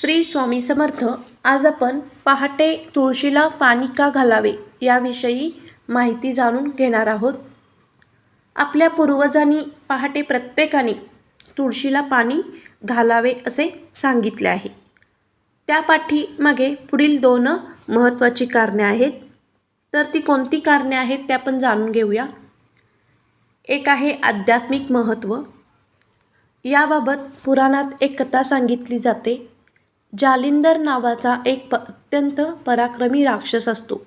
श्री स्वामी समर्थ आज आपण पहाटे तुळशीला पाणी का घालावे याविषयी माहिती जाणून घेणार आहोत. आपल्या पूर्वजांनी पहाटे प्रत्येकाने तुळशीला पाणी घालावे असे सांगितले आहे. त्या पाठीमागे पुढील दोन महत्त्वाची कारणे आहेत. तर ती कोणती कारणे आहेत ते आपण जाणून घेऊया. एक आहे आध्यात्मिक महत्त्व. याबाबत पुराणात एक कथा सांगितली जाते. जालिंदर नावाचा एक प अत्यंत पराक्रमी राक्षस असतो.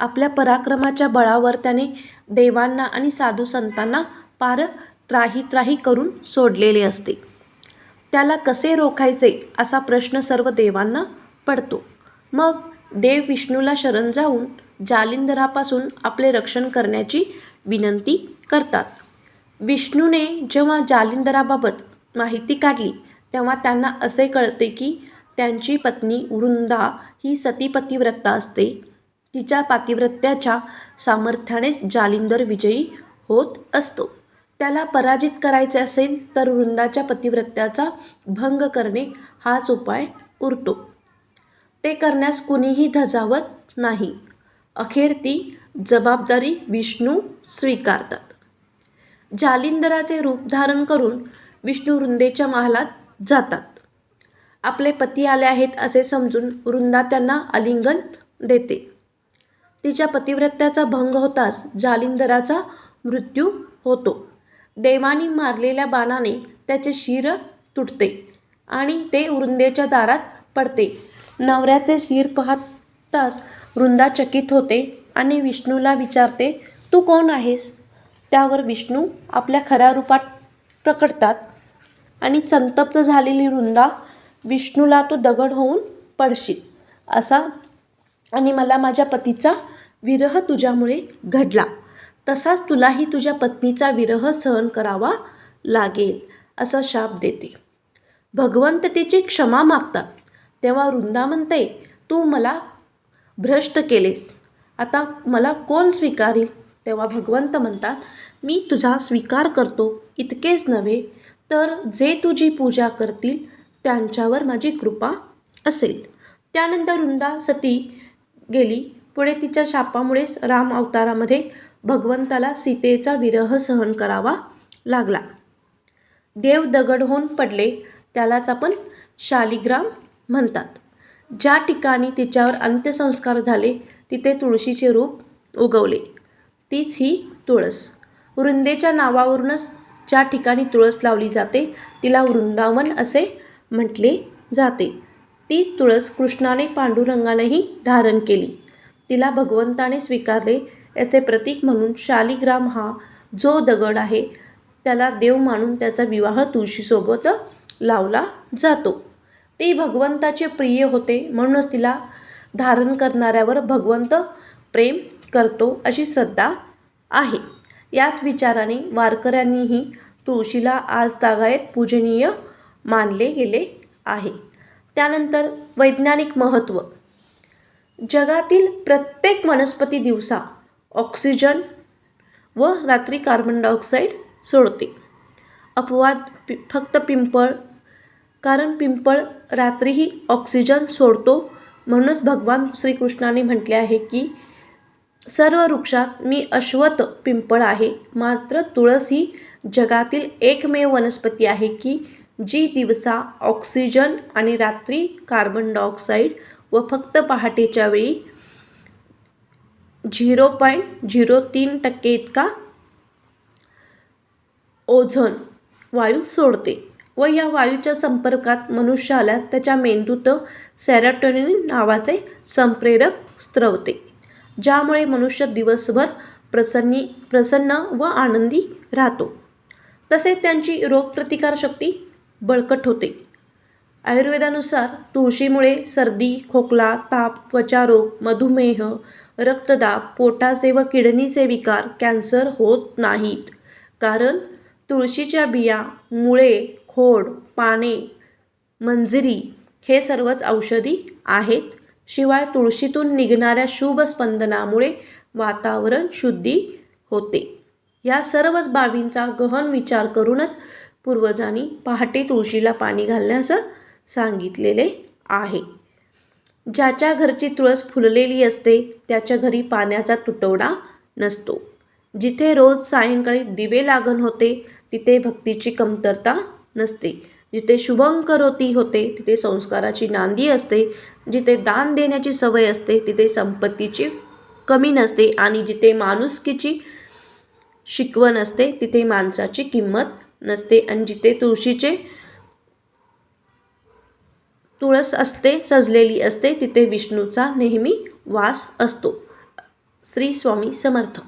आपल्या पराक्रमाच्या बळावर त्याने देवांना आणि साधू संतांना पार त्राही त्राही करून सोडलेले असते. त्याला कसे रोखायचे असा प्रश्न सर्व देवांना पडतो. मग देव विष्णूला शरण जाऊन जालिंदरापासून आपले रक्षण करण्याची विनंती करतात. विष्णूने जेव्हा जालिंदराबाबत माहिती काढली तेव्हा त्यांना असे कळते की त्यांची पत्नी वृंदा ही सतीपतिव्रता असते. तिच्या पातिव्रत्याच्या सामर्थ्यानेच जालिंदर विजयी होत असतो. त्याला पराजित करायचे असेल तर वृंदाच्या पतिव्रत्याचा भंग करणे हाच उपाय उरतो. ते करण्यास कुणीही धजावत नाही. अखेर ती जबाबदारी विष्णू स्वीकारतात. जालिंदराचे रूप धारण करून विष्णू वृंदेच्या महालात जातात. आपले पती आले आहेत असे समजून वृंदा त्यांना आलिंगन देते. तिच्या पतिव्रत्याचा भंग होताच जालिंदराचा मृत्यू होतो. देवानी मारलेल्या बाणाने त्याचे शिर तुटते आणि ते वृंदेच्या दारात पडते. नवऱ्याचे शिर पाहताच वृंदा चकित होते आणि विष्णूला विचारते तू कोण आहेस त्यावर विष्णू आपल्या खऱ्या रूपात प्रकटतात. आणि संतप्त झालेली वृंदा विष्णूला तो दगड होऊन पडशील असा आणि मला माझ्या पतीचा विरह तुझ्यामुळे घडला. तसाच तुलाही तुझ्या पत्नीचा विरह सहन करावा लागेल असा शाप देते. भगवंत तिची क्षमा मागतात. तेव्हा वृंदा म्हणते तू मला भ्रष्ट केलेस. आता मला कोण स्वीकारील तेव्हा भगवंत म्हणतात मी तुझा स्वीकार करतो इतकेच नव्हे तर जे तुझी पूजा करतील त्यांच्यावर माझी कृपा असेल. त्यानंतर वृंदा सती गेली. पुढे तिच्या शापामुळेच राम अवतारामध्ये भगवंताला सीतेचा विरह सहन करावा लागला. देव दगड होऊन पडले त्यालाच आपण शालिग्राम म्हणतात. ज्या ठिकाणी तिच्यावर अंत्यसंस्कार झाले तिथे तुळशीचे रूप उगवले. तीच ही तुळस. वृंदेच्या नावावरूनच ज्या ठिकाणी तुळस लावली जाते तिला वृंदावन असे म्हटले जाते. तीच तुळस कृष्णाने पांडुरंगानेही धारण केली. तिला भगवंताने स्वीकारले याचे प्रतीक म्हणून शालिग्राम हा जो दगड आहे त्याला देव मानून त्याचा विवाह तुळशीसोबत लावला जातो. ती भगवंताचे प्रिय होते म्हणूनच तिला धारण करणाऱ्यावर भगवंत प्रेम करतो अशी श्रद्धा आहे. याच विचाराने वारकऱ्यांनीही तुळशीला आज तागायत पूजनीय मानले गेले आहे. त्यानंतर वैज्ञानिक महत्त्व जगातील प्रत्येक वनस्पती दिवसा ऑक्सिजन व रात्री कार्बन डायऑक्साईड सोडते. अपवाद पि फक्त पिंपळ कारण पिंपळ रात्रीही ऑक्सिजन सोडतो म्हणूनच भगवान श्रीकृष्णाने म्हटले आहे की सर्व वृक्षात मी अश्वत पिंपळ आहे. मात्र तुळस ही जगातील एकमेव वनस्पती आहे की जी दिवसा ऑक्सिजन आणि रात्री कार्बन डायऑक्साईड व फक्त पहाटेच्या वेळी झिरो पॉईंट झिरो तीन टक्के इतका ओझोन वायू सोडते व या वायूच्या संपर्कात मनुष्य आल्यास त्याच्या मेंदूत सेरोटोनिन नावाचे संप्रेरक स्त्रवते ज्यामुळे मनुष्य दिवसभर प्रसन्नी प्रसन्न व आनंदी राहतो. तसेच त्यांची रोगप्रतिकारशक्ती बळकट होते. आयुर्वेदानुसार तुळशीमुळे सर्दी खोकला ताप त्वचारोग मधुमेह रक्तदाब पोटाचे व किडनीचे विकार कॅन्सर होत नाहीत. कारण तुळशीच्या बिया मुळे खोड पाने मंजरी हे सर्वच औषधी आहेत. शिवाय तुळशीतून निघणाऱ्या शुभ स्पंदनामुळे वातावरण शुद्धी होते. या सर्वच बाबींचा गहन विचार करूनच पूर्वजांनी पहाटे तुळशीला पाणी घालण्यास सांगितलेले आहे. ज्याच्या घरची तुळस फुललेली असते त्याच्या घरी पाण्याचा तुटवडा नसतो. जिथे रोज सायंकाळी दिवे लागण होते तिथे भक्तीची कमतरता नसते. जिथे शुभंकरोती होते तिथे संस्काराची नांदी असते जिथे दान देण्याची सवय असते तिथे संपत्तीची कमी नसते आणि जिथे माणुसकीची शिकवण असते तिथे माणसाची किंमत नसते आणि जिथे तुळशीचे तुळस असते सजलेली असते तिथे विष्णूचा नेहमी वास असतो. श्री स्वामी समर्थ.